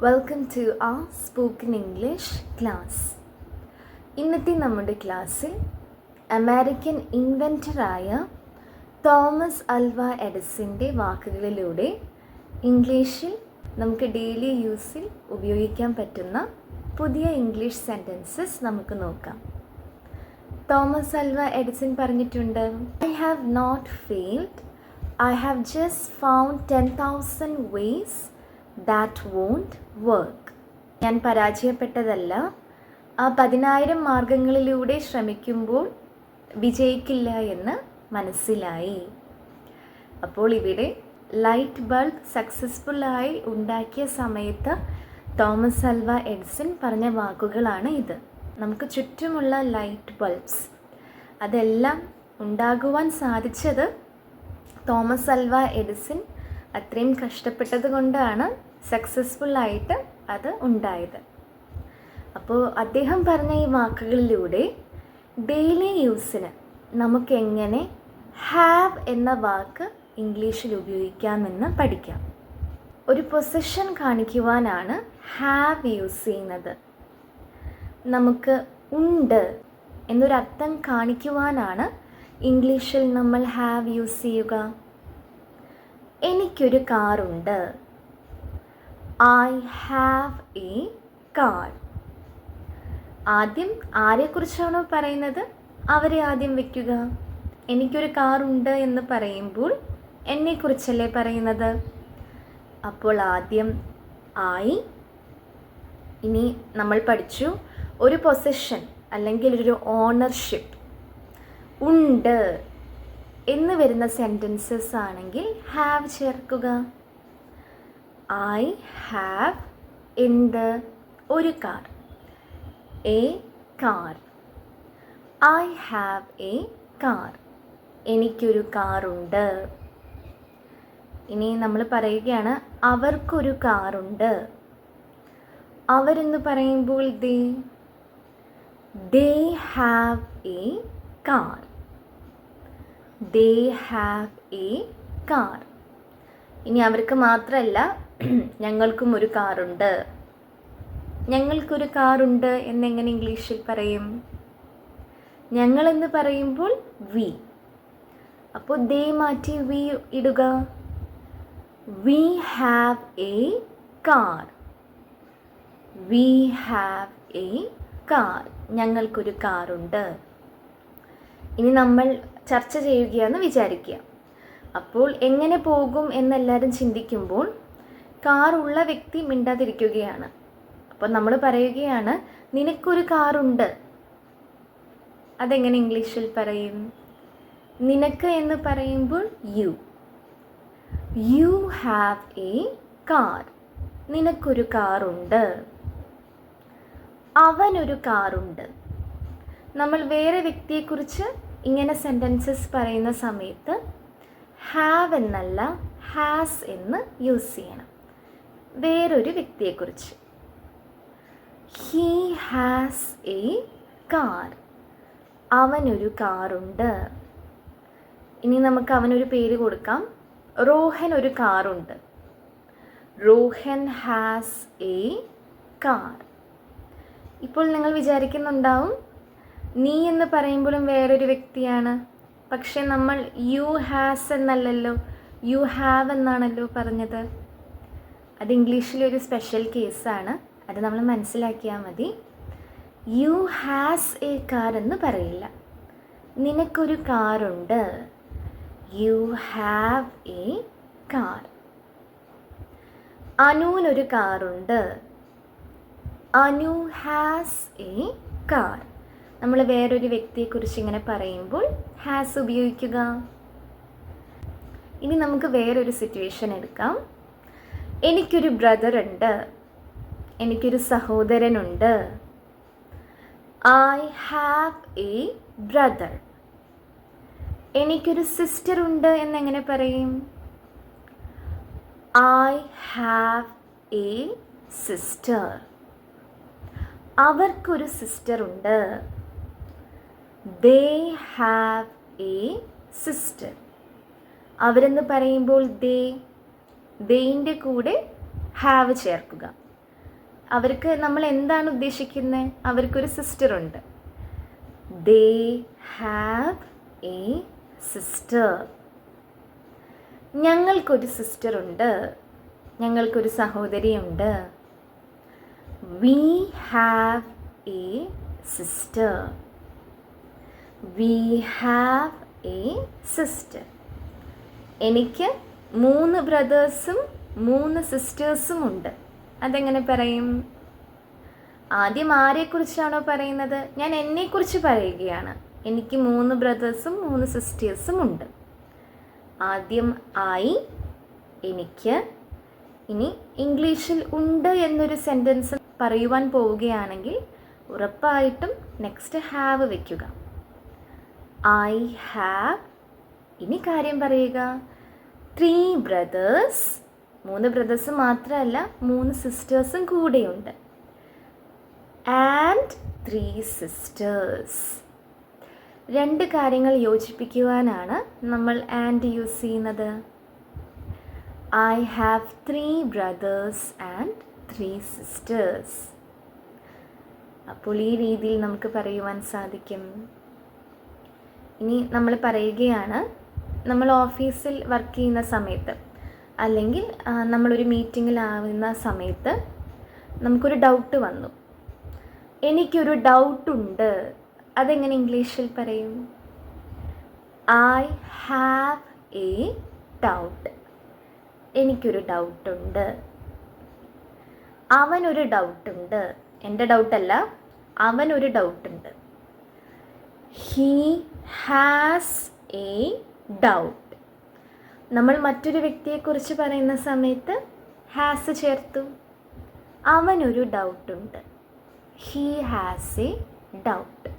Welcome to a spoken English class ഇന്നത്തെ നമ്മുടെ ക്ലാസ്സിൽ അമേരിക്കൻ ഇൻവെന്ററായ തോമസ് അൽവ എഡിസിന്റെ വാക്കുകളിലൂടെ ഇംഗ്ലീഷിൽ നമുക്ക് ഡെയിലി യൂസിൽ ഉപയോഗിക്കാൻ പറ്റുന്ന പുതിയ ഇംഗ്ലീഷ് സെന്റൻസസ് നമുക്ക് നോക്കാം. തോമസ് അൽവ എഡിസൺ പറഞ്ഞിട്ടുണ്ട് I have not failed I have just found ten thousand ways that won't work ഞാൻ പരാജയപ്പെട്ടതല്ല. ആ പതിനായിരം മാർഗങ്ങളിലൂടെ ശ്രമിക്കുമ്പോൾ വിജയിക്കില്ല എന്ന് മനസ്സിലായി. അപ്പോൾ ഇവിടെ ലൈറ്റ് ബൾബ് സക്സസ്ഫുള്ളായി ഉണ്ടാക്കിയ സമയത്ത് തോമസ് അൽവ എഡ്സൺ പറഞ്ഞ വാക്കുകളാണ് ഇത്. നമുക്ക് ചുറ്റുമുള്ള ലൈറ്റ് ബൾബ്സ് അതെല്ലാം ഉണ്ടാകുവാൻ സാധിച്ചത് തോമസ് അൽവ എഡിസൺ അത്രയും കഷ്ടപ്പെട്ടത് കൊണ്ടാണ്. സക്സസ്ഫുള്ളായിട്ട് അത് ഉണ്ടായത്. അപ്പോൾ അദ്ദേഹം പറഞ്ഞ ഈ വാക്കുകളിലൂടെ ഡെയിലി യൂസിന് നമുക്ക് എങ്ങനെ ഹാവ് എന്ന വാക്ക് ഇംഗ്ലീഷിൽ ഉപയോഗിക്കാമെന്ന് പഠിക്കാം. ഒരു പൊസിഷൻ കാണിക്കുവാനാണ് ഹാവ് യൂസ് ചെയ്യുന്നത്. നമുക്ക് ഉണ്ട് എന്നൊരർത്ഥം കാണിക്കുവാനാണ് ഇംഗ്ലീഷിൽ നമ്മൾ ഹാവ് യൂസ് ചെയ്യുക. എനിക്കൊരു കാറുണ്ട് ഐ ഹാവ് എ കാർ ആദ്യം ആരെക്കുറിച്ചാണോ പറയുന്നത്? അവരെ ആദ്യം വെക്കുക. എനിക്കൊരു കാറുണ്ട് എന്ന് പറയുമ്പോൾ എന്നെക്കുറിച്ചല്ലേ പറയുന്നത്? അപ്പോൾ ആദ്യം ആയി ഇനി നമ്മൾ പഠിച്ചു. ഒരു പൊസിഷൻ അല്ലെങ്കിൽ ഒരു ഓണർഷിപ്പ് ഉണ്ട് എന്ന് വരുന്ന സെന്റൻസസ് ആണെങ്കിൽ ഹാവ് ചേർക്കുക. ഐ ഹാവ് എന്ത് ഒരു car. A car I have a car എനിക്കൊരു കാറുണ്ട്. ഇനി നമ്മൾ പറയുകയാണ് അവർക്കൊരു കാറുണ്ട്. അവരെന്ന് പറയുമ്പോൾ they? They have a car they have a car ഇനി അവർക്ക് മാത്രമല്ല ഞങ്ങൾക്കും ഒരു കാറുണ്ട്. ഞങ്ങൾക്കൊരു കാറുണ്ട് എന്നെങ്ങനെ ഇംഗ്ലീഷിൽ പറയും? ഞങ്ങൾ എന്ന് പറയുമ്പോൾ വി. അപ്പോൾ ദേ മാറ്റി വി ഇടുക. We have a car. We have a car. ഞങ്ങൾക്കൊരു കാറുണ്ട്. ഇനി നമ്മൾ ചർച്ച ചെയ്യുകയെന്ന് വിചാരിക്കുക. അപ്പോൾ എങ്ങനെ പോകും എന്നെല്ലാവരും ചിന്തിക്കുമ്പോൾ കാർ ഉള്ള വ്യക്തി മിണ്ടാതിരിക്കുകയാണ്. അപ്പോൾ നമ്മൾ പറയുകയാണ് നിനക്കൊരു കാറുണ്ട്. അതെങ്ങനെ ഇംഗ്ലീഷിൽ പറയും? നിനക്ക് എന്ന് പറയുമ്പോൾ you. You have a car. നിനക്കൊരു കാറുണ്ട്. അവനൊരു കാറുണ്ട്. നമ്മൾ വേറെ വ്യക്തിയെക്കുറിച്ച് ഇങ്ങനെ സെന്റൻസസ് പറയുന്ന സമയത്ത് ഹാവ് എന്നല്ല ഹാസ് എന്ന് യൂസ് ചെയ്യണം. വേറൊരു വ്യക്തിയെക്കുറിച്ച്. ഹീ ഹാസ് എ കാർ അവനൊരു കാറുണ്ട്. ഇനി നമുക്ക് അവനൊരു പേര് കൊടുക്കാം. റോഹൻ ഒരു കാറുണ്ട്. റോഹൻ ഹാസ് എ കാർ ഇപ്പോൾ നിങ്ങൾ വിചാരിക്കുന്നുണ്ടാവും നീ എന്ന് പറയുമ്പോഴും വേറൊരു വ്യക്തിയാണ്. പക്ഷേ നമ്മൾ യു ഹാസ് എന്നല്ലല്ലോ. യു ഹാവ് എന്നാണല്ലോ പറഞ്ഞത്. അത് ഇംഗ്ലീഷിലൊരു സ്പെഷ്യൽ കേസാണ് അത് നമ്മൾ മനസ്സിലാക്കിയാൽ മതി. യു ഹാസ് എ കാർ എന്ന് പറയില്ല. നിനക്കൊരു കാറുണ്ട്. യു ഹാവ് എ കാർ അനുവിനൊരു കാറുണ്ട്. അനു ഹാസ് എ കാർ നമ്മൾ വേറൊരു വ്യക്തിയെക്കുറിച്ച് ഇങ്ങനെ പറയുമ്പോൾ ഹാസ് ഉപയോഗിക്കുക. ഇനി നമുക്ക് വേറൊരു സിറ്റുവേഷൻ എടുക്കാം. എനിക്കൊരു ബ്രദറുണ്ട്. എനിക്കൊരു സഹോദരനുണ്ട്. ഐ ഹാവ് എ ബ്രദർ എനിക്കൊരു സിസ്റ്റർ ഉണ്ട് എന്നെങ്ങനെ പറയും? ഐ ഹാവ് എ സിസ്റ്റർ അവർക്കൊരു സിസ്റ്റർ ഉണ്ട്. ദേ ഹാവ് എ സിസ്റ്റർ അവരെന്ന് പറയുമ്പോൾ ദേ ദേയിന്റെ കൂടെ ഹാവ് ചേർക്കുക. അവർക്ക് നമ്മൾ എന്താണ് ഉദ്ദേശിക്കുന്നത് അവർക്കൊരു സിസ്റ്റർ ഉണ്ട്. ദേ ഹാവ് എ സിസ്റ്റർ ഞങ്ങൾക്കൊരു സിസ്റ്റർ ഉണ്ട്. ഞങ്ങൾക്കൊരു സഹോദരിയുണ്ട് we have a sister we have a sister എനിക്ക് മൂന്ന് ബ്രദേഴ്സും മൂന്ന് സിസ്റ്റേഴ്സും ഉണ്ട്. അതെങ്ങനെ പറയും? ആദ്യം ആരെക്കുറിച്ചാണോ പറയുന്നത്? ഞാൻ എന്നെക്കുറിച്ച് പറയുകയാണ്. എനിക്ക് മൂന്ന് ബ്രദേഴ്സും മൂന്ന് സിസ്റ്റേഴ്സും ഉണ്ട്. ആദ്യം ആയി എനിക്ക് ഇനി ഇംഗ്ലീഷിൽ ഉണ്ട് എന്നൊരു സെന്റൻസ് പറയുവാൻ പോവുകയാണെങ്കിൽ ഉറപ്പായിട്ടും നെക്സ്റ്റ് ഹാവ് വയ്ക്കുക ഐ ഹാവ് ഇനി കാര്യം പറയുക. ത്രീ ബ്രദേഴ്സ് മൂന്ന് ബ്രദേഴ്സ് മാത്രമല്ല മൂന്ന് സിസ്റ്റേഴ്സും കൂടെയുണ്ട്. ആൻഡ് ത്രീ സിസ്റ്റേഴ്സ് രണ്ട് കാര്യങ്ങൾ യോജിപ്പിക്കുവാനാണ് നമ്മൾ ആൻഡ് യൂസ് ചെയ്യുന്നത്. I have three brothers and three sisters അപ്പോൾ ഈ രീതിയിൽ നമുക്ക് പറയുവാൻ സാധിക്കും. ഇനി നമ്മൾ പറയുകയാണ് നമ്മൾ ഓഫീസിൽ വർക്ക് ചെയ്യുന്ന സമയത്ത് അല്ലെങ്കിൽ നമ്മളൊരു മീറ്റിങ്ങിലാവുന്ന സമയത്ത് നമുക്കൊരു ഡൗട്ട് വന്നു. എനിക്കൊരു ഡൗട്ടുണ്ട് അതെങ്ങനെ ഇംഗ്ലീഷിൽ പറയും? ഐ ഹാവ് എ ഡൗട്ട് എനിക്കൊരു ഡൗട്ടുണ്ട് അവനൊരു ഡൗട്ടുണ്ട് എന്റെ ഡൗട്ടല്ല അവനൊരു ഡൗട്ടുണ്ട് ഹീ ഹാസ് എ ഡൗട്ട് നമ്മൾ മറ്റൊരു വ്യക്തിയെക്കുറിച്ച് പറയുന്ന സമയത്ത് ഹാസ് ചേർത്തു. അവനൊരു ഡൗട്ടുണ്ട് ഹീ ഹാസ് എ ഡൗട്ട്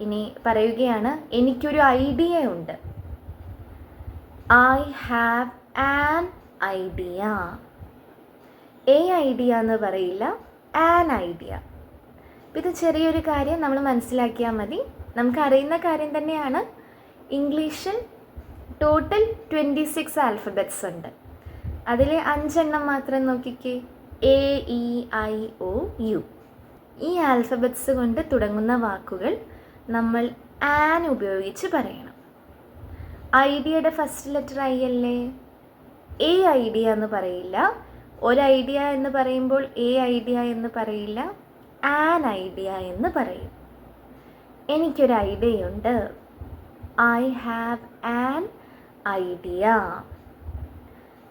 ഇനി പറയുകയാണ് എനിക്കൊരു ഐഡിയ ഉണ്ട്. I have an idea a idea എന്ന് പറയില്ല ആൻ ഐഡിയ ഇത് ചെറിയൊരു കാര്യം നമ്മൾ മനസ്സിലാക്കിയാൽ മതി. നമുക്കറിയുന്ന കാര്യം തന്നെയാണ്. ഇംഗ്ലീഷിൽ ടോട്ടൽ ട്വന്റി സിക്സ് ആൽഫബറ്റ്സ് ഉണ്ട്. അതിലെ അഞ്ചെണ്ണം മാത്രം നോക്കിക്കേ. A E I O U ഈ ആൽഫബറ്റ്സ് കൊണ്ട് തുടങ്ങുന്ന വാക്കുകൾ നമ്മൾ ആൻ ഉപയോഗിച്ച് പറയണം. ഐഡിയയുടെ ഫസ്റ്റ് ലെറ്റർ ഐ അല്ലേ? എ ഐഡിയ എന്ന് പറയില്ല. ഒരു ഐഡിയ എന്ന് പറയുമ്പോൾ എ ഐഡിയ എന്ന് പറയില്ല. ആൻ ഐഡിയ എന്ന് പറയും. എനിക്കൊരു ഐഡിയയുണ്ട് ഐ ഹാവ് ആൻ ഐഡിയ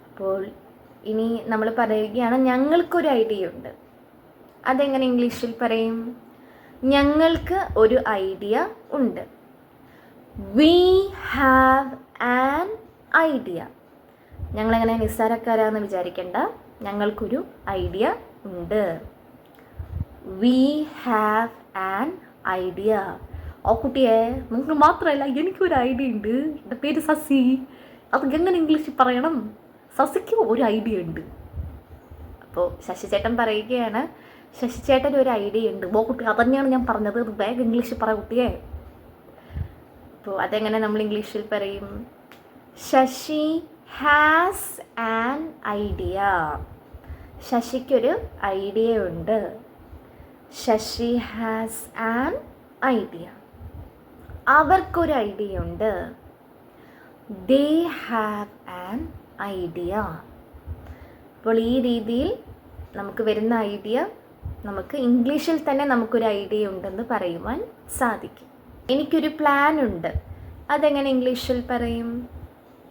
അപ്പോൾ ഇനി നമ്മൾ പറയുകയാണ് ഞങ്ങൾക്കൊരു ഐഡിയ ഉണ്ട് അതെങ്ങനെ ഇംഗ്ലീഷിൽ പറയും? ഞങ്ങൾക്ക് ഒരു ഐഡിയ ഉണ്ട്. വി ഹാവ് ആൻ ഐഡിയ ഞങ്ങളെങ്ങനെ നിസ്സാരക്കാരാന്ന് വിചാരിക്കേണ്ട. ഞങ്ങൾക്കൊരു ഐഡിയ ഉണ്ട്. വി ഹാവ് ആൻ ഐഡിയ ഓ കുട്ടിയെ നിങ്ങൾക്ക് മാത്രമല്ല എനിക്കൊരു ഐഡിയ ഉണ്ട്. എന്റെ പേര് സസി. അത് എങ്ങനെ ഇംഗ്ലീഷിൽ പറയണം? സസിക്ക് ഒരു ഐഡിയ ഉണ്ട്. അപ്പോൾ ശശിചേട്ടൻ പറയുകയാണ് ശശിചേട്ടൻ ഒരു ഐഡിയ ഉണ്ട്. ഓ കുട്ടി അതന്നെയാണ് ഞാൻ പറഞ്ഞത്. അത് വേഗം ഇംഗ്ലീഷിൽ പറ കുട്ടിയെ. അപ്പോൾ അതെങ്ങനെ നമ്മൾ ഇംഗ്ലീഷിൽ പറയും? Sasi has an idea. ശശിക്കൊരു idea ഉണ്ട്. Sasi has an idea. അവർക്കൊരു ഐഡിയ ഉണ്ട്. ദേ ഹാവ് ആൻ ഐഡിയ അപ്പോൾ ഈ രീതിയിൽ നമുക്ക് വരുന്ന ഐഡിയ നമുക്ക് ഇംഗ്ലീഷിൽ തന്നെ നമുക്കൊരു ഐഡിയ ഉണ്ടെന്ന് പറയുവാൻ സാധിക്കും. എനിക്കൊരു പ്ലാൻ ഉണ്ട്. അതെങ്ങനെ ഇംഗ്ലീഷിൽ പറയും?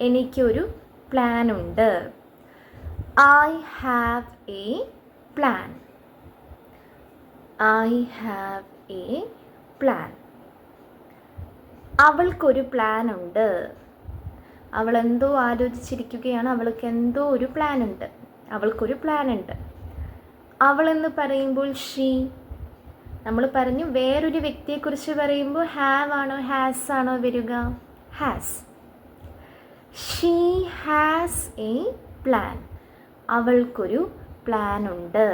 എനിക്കൊരു പ്ലാൻ ഉണ്ട്. I have a plan I have a plan അവൾക്കൊരു പ്ലാൻ ഉണ്ട് അവൾ എന്തോ ആലോചിച്ചിരിക്കുകയാണ്. അവൾക്ക് എന്തോ ഒരു പ്ലാൻ ഉണ്ട് അവൾക്കൊരു പ്ലാൻ ഉണ്ട് അവളെന്ന് പറയുമ്പോൾ ഷീ നമ്മൾ പറഞ്ഞു വേറൊരു വ്യക്തിയെക്കുറിച്ച് പറയുമ്പോൾ ഹാവ് ആണോ ഹാസ് ആണോ വരിക? Has she has a plan അവൾക്കൊരു പ്ലാൻ ഉണ്ട്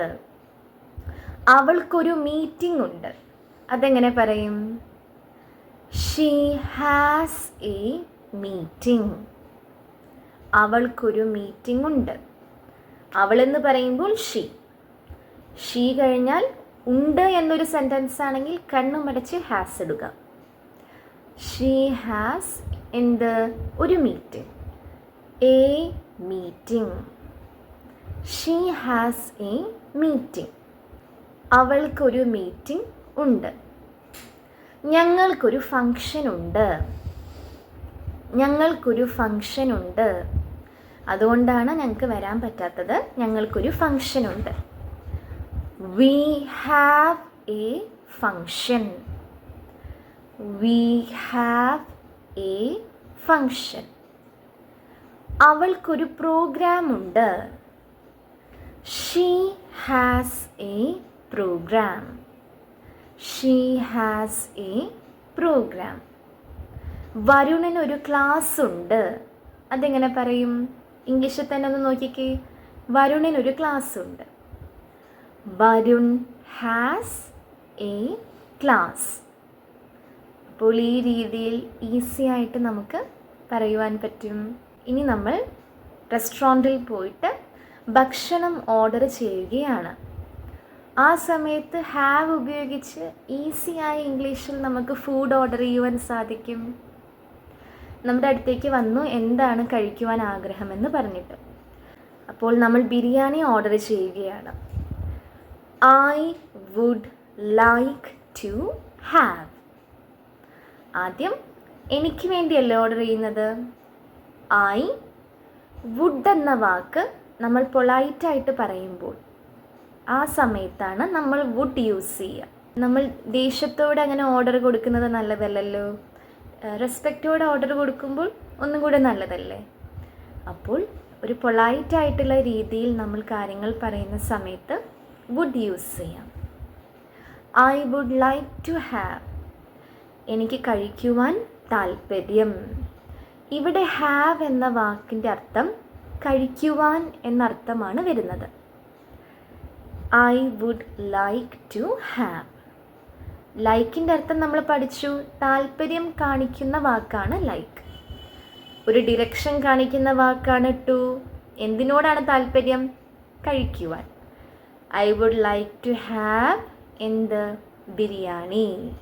അവൾക്കൊരു മീറ്റിംഗ് ഉണ്ട്. അതെങ്ങനെ പറയും? ഷീ ഹാസ് എ മീറ്റിംഗ് അവൾക്കൊരു മീറ്റിംഗ് ഉണ്ട്. അവളെന്ന് പറയുമ്പോൾ ഷീ ഷീ കഴിഞ്ഞാൽ ഉണ്ട് എന്നൊരു സെന്റൻസ് ആണെങ്കിൽ കണ്ണുമടച്ച് ഹാസ് ഇടുക. ഷീ ഹാസ് എന്ത് ഒരു meeting a meeting she has a meeting അവൾക്കൊരു മീറ്റിംഗ് ഉണ്ട്. ഞങ്ങൾക്കൊരു ഫങ്ഷൻ ഉണ്ട് ഞങ്ങൾക്കൊരു ഫങ്ഷൻ ഉണ്ട് അതുകൊണ്ടാണ് ഞങ്ങൾക്ക് വരാൻ പറ്റാത്തത്. ഞങ്ങൾക്കൊരു ഫങ്ഷൻ ഉണ്ട് we have a function we have a function അവൾക്കൊരു പ്രോഗ്രാം ഉണ്ട് she has a programme she has a programme വരുണിന് ഒരു ക്ലാസ് ഉണ്ട്. അതെങ്ങനെ പറയും? ഇംഗ്ലീഷിൽ തന്നെ ഒന്ന് നോക്കിക്കേ. വരുണിന് ഒരു ക്ലാസ് ഉണ്ട്. വരുൺ ഹാസ് എ ക്ലാസ് അപ്പോൾ ഈ രീതിയിൽ ഈസി ആയിട്ട് നമുക്ക് പറയുവാൻ പറ്റും. ഇനി നമ്മൾ റെസ്റ്റോറന്റിൽ പോയിട്ട് ഭക്ഷണം ഓർഡർ ചെയ്യുകയാണ്. ആ സമയത്ത് ഹാവ് ഉപയോഗിച്ച് ഈസിയായി ഇംഗ്ലീഷിൽ നമുക്ക് ഫുഡ് ഓർഡർ ചെയ്യുവാൻ സാധിക്കും. നമ്മുടെ അടുത്തേക്ക് വന്നു എന്താണ് കഴിക്കുവാൻ ആഗ്രഹമെന്ന് പറഞ്ഞിട്ട്. അപ്പോൾ നമ്മൾ ബിരിയാണി ഓർഡർ ചെയ്യുകയാണ്. I would like to have ആദ്യം എനിക്ക് വേണ്ടിയല്ലേ ഓർഡർ ചെയ്യുന്നത്? ഐ വുഡ് എന്ന വാക്ക് നമ്മൾ പൊളൈറ്റായിട്ട് പറയുമ്പോൾ ആ സമയത്താണ് നമ്മൾ വുഡ് യൂസ് ചെയ്യുക. നമ്മൾ ദേഷ്യത്തോടെ അങ്ങനെ ഓർഡർ കൊടുക്കുന്നത് നല്ലതല്ലല്ലോ. റെസ്പെക്റ്റോടെ ഓർഡർ കൊടുക്കുമ്പോൾ ഒന്നും കൂടെ നല്ലതല്ലേ? അപ്പോൾ ഒരു പൊളൈറ്റ് ആയിട്ടുള്ള രീതിയിൽ നമ്മൾ കാര്യങ്ങൾ പറയുന്ന സമയത്ത് വുഡ് യൂസ് ചെയ്യാം. I would like to have എനിക്ക് കഴിക്കുവാൻ താല്പര്യം ഇവിടെ ഹാവ് എന്ന വാക്കിന്റെ അർത്ഥം കഴിക്കുവാൻ എന്നർത്ഥമാണ് വരുന്നത്. I would like to have ലൈക്കിന്റെ അർത്ഥം നമ്മൾ പഠിച്ചു. താല്പര്യം കാണിക്കുന്ന വാക്കാണ് ലൈക്ക് ഒരു ഡിറക്ഷൻ കാണിക്കുന്ന വാക്കാണ് ടു എന്തിനോടാണ് താല്പര്യം? കഴിക്കുവാൻ. I would like to have എന്ത്? Biryani.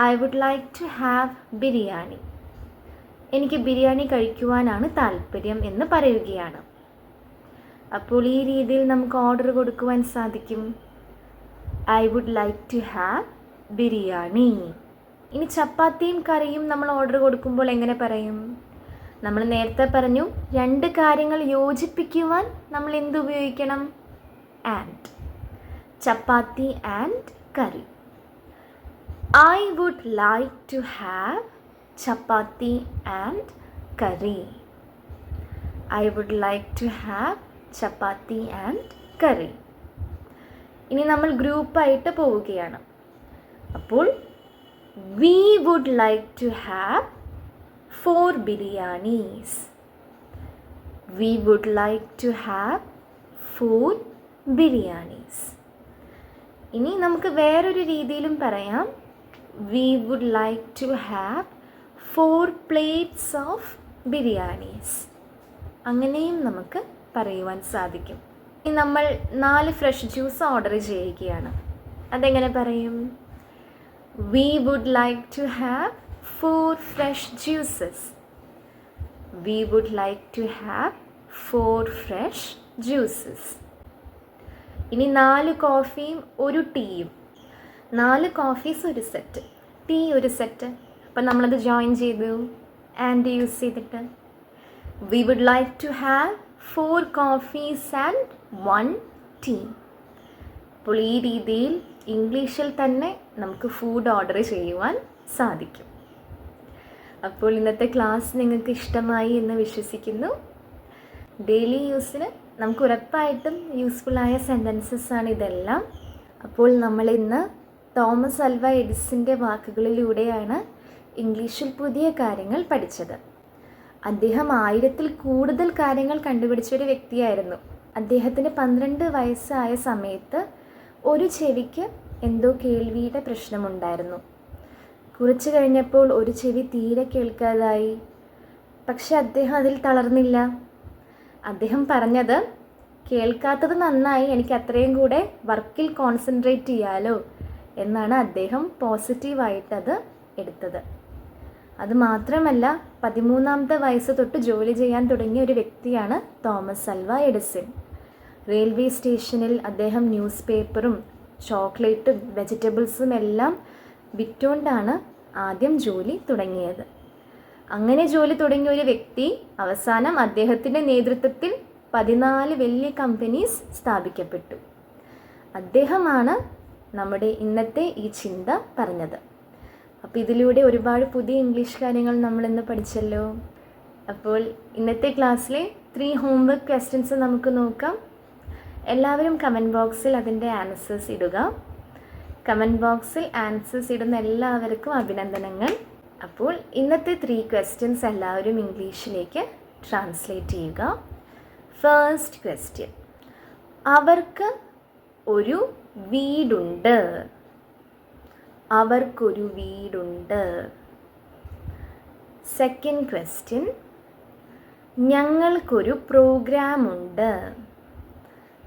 I would like to have biryani. എനിക്ക് ബിരിയാണി കഴിക്കുവാനാണ് താല്പര്യം എന്ന് പറയുകയാണ്. അപ്പോൾ ഈ രീതിയിൽ നമുക്ക് ഓർഡർ കൊടുക്കുവാൻ സാധിക്കും. I would like to have biryani ഇനി ചപ്പാത്തിയും കറിയും നമ്മൾ ഓർഡർ കൊടുക്കുമ്പോൾ എങ്ങനെ പറയും? നമ്മൾ നേരത്തെ പറഞ്ഞു രണ്ട് കാര്യങ്ങൾ യോജിപ്പിക്കുവാൻ നമ്മൾ എന്ത് ഉപയോഗിക്കണം? And chapati and curry. I would like to have chapati and curry. I would like to have chapati and curry. ഇനി നമ്മൾ ഗ്രൂപ്പായിട്ട് പോവുകയാണ്. അപ്പോൾ we would like to have four biryanis we would like to have four biryanis ഇനി നമുക്ക് വേറൊരു രീതിയിലും പറയാം. We would like to have four plates of biryanis അങ്ങനെയും നമുക്ക് പറയുവാൻ സാധിക്കും. ഇനി നമ്മൾ നാല് ഫ്രഷ് ജ്യൂസ് ഓർഡർ ചെയ്യുകയാണ്. അതെങ്ങനെ പറയും? We would like to have four fresh juices we would like to have four fresh juices ഇനി നാല് കോഫിയും ഒരു ടീയും നാല് കോഫീസ് ഒരു സെറ്റ് ടീ ഒരു സെറ്റ് അപ്പം നമ്മളത് ജോയിൻ ചെയ്തു. ആൻഡ് യൂസ് ചെയ്തിട്ട്. We would like to have four coffees and one tea അപ്പോൾ ഈ രീതിയിൽ ഇംഗ്ലീഷിൽ തന്നെ നമുക്ക് ഫുഡ് ഓർഡർ ചെയ്യുവാൻ സാധിക്കും. അപ്പോൾ ഇന്നത്തെ ക്ലാസ് നിങ്ങൾക്ക് ഇഷ്ടമായി എന്ന് വിശ്വസിക്കുന്നു. ഡെയിലി യൂസിന് നമുക്ക് ഉറപ്പായിട്ടും യൂസ്ഫുള്ളായ സെന്റൻസസ് ആണ് ഇതെല്ലാം. അപ്പോൾ നമ്മൾ ഇന്ന് തോമസ് അൽവ എഡിസിന്റെ വാക്കുകളിലൂടെയാണ് ഇംഗ്ലീഷിൽ പുതിയ കാര്യങ്ങൾ പഠിച്ചത്. അദ്ദേഹം ആയിരത്തിൽ കൂടുതൽ കാര്യങ്ങൾ കണ്ടുപിടിച്ച ഒരു വ്യക്തിയായിരുന്നു. അദ്ദേഹത്തിന് പന്ത്രണ്ട് വയസ്സായ സമയത്ത് ഒരു ചെവിക്ക് എന്തോ കേൾവിയുടെ പ്രശ്നമുണ്ടായിരുന്നു. കുറച്ച് കഴിഞ്ഞപ്പോൾ ഒരു ചെവി തീരെ കേൾക്കാതായി. പക്ഷെ അദ്ദേഹം അതിൽ തളർന്നില്ല. അദ്ദേഹം പറഞ്ഞത് കേൾക്കാത്തത് നന്നായി എനിക്ക് അത്രയും കൂടെ വർക്കിൽ കോൺസെൻട്രേറ്റ് ചെയ്യാലോ എന്നാണ് അദ്ദേഹം പോസിറ്റീവായിട്ടത് എടുത്തത്. അതുമാത്രമല്ല പതിമൂന്നാമത്തെ വയസ്സ് തൊട്ട് ജോലി ചെയ്യാൻ തുടങ്ങിയ ഒരു വ്യക്തിയാണ് തോമസ് അൽവ എഡിസൺ. റെയിൽവേ സ്റ്റേഷനിൽ അദ്ദേഹം ന്യൂസ് പേപ്പറും ചോക്ലേറ്റും വെജിറ്റബിൾസും എല്ലാം വിറ്റുകൊണ്ടാണ് ആദ്യം ജോലി തുടങ്ങിയത്. അങ്ങനെ ജോലി തുടങ്ങിയ ഒരു വ്യക്തി അവസാനം അദ്ദേഹത്തിന്റെ നേതൃത്വത്തിൽ പതിനാല് വലിയ കമ്പനീസ് സ്ഥാപിക്കപ്പെട്ടു. അദ്ദേഹമാണ് നമ്മുടെ ഇന്നത്തെ ഈ ചിന്ത പറഞ്ഞത്. അപ്പോൾ ഇതിലൂടെ ഒരുപാട് പുതിയ ഇംഗ്ലീഷ് കാര്യങ്ങൾ നമ്മൾ ഇന്ന് പഠിച്ചല്ലോ. അപ്പോൾ ഇന്നത്തെ ക്ലാസ്സിലെ ത്രീ ഹോംവർക്ക് ക്വസ്റ്റ്യൻസ് നമുക്ക് നോക്കാം. എല്ലാവരും കമന്റ് ബോക്സിൽ അതിന്റെ ആൻസേഴ്സ് ഇടുക. കമന്റ് ബോക്സിൽ ആൻസേഴ്സ് ഇടുന്ന എല്ലാവർക്കും അഭിനന്ദനങ്ങൾ. അപ്പോൾ ഇന്നത്തെ ത്രീ ക്വസ്റ്റ്യൻസ് എല്ലാവരും ഇംഗ്ലീഷിലേക്ക് ട്രാൻസ്ലേറ്റ് ചെയ്യുക. ഫേസ്റ്റ് ക്വസ്റ്റ്യൻ അവർക്ക് ഒരു വീടുണ്ട്. അവർക്കൊരു വീടുണ്ട്. സെക്കൻഡ് ക്വസ്റ്റ്യൻ ഞങ്ങൾക്കൊരു പ്രോഗ്രാമുണ്ട്.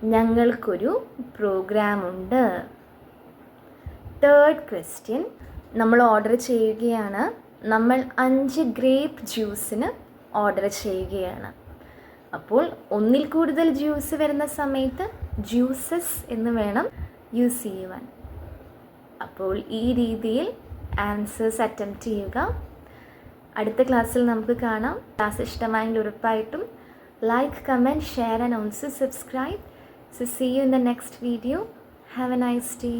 ഞങ്ങൾക്കൊരു പ്രോഗ്രാമുണ്ട്. തേർഡ് ക്വസ്റ്റ്യൻ നമ്മൾ ഓർഡർ ചെയ്യുകയാണ്. നമ്മൾ അഞ്ച് ഗ്രേപ്പ് ജ്യൂസിന് ഓർഡർ ചെയ്യുകയാണ്. അപ്പോൾ ഒന്നിൽ കൂടുതൽ ജ്യൂസ് വരുന്ന സമയത്ത് ജ്യൂസസ് എന്ന് വേണം യൂസ് ചെയ്യുവാൻ. അപ്പോൾ ഈ രീതിയിൽ ആൻസേഴ്സ് അറ്റംപ്റ്റ് ചെയ്യുക. അടുത്ത ക്ലാസ്സിൽ നമുക്ക് കാണാം. ക്ലാസ് ഇഷ്ടമായെങ്കിൽ ഉറപ്പായിട്ടും like comment share and also subscribe so see you in the next video have a nice day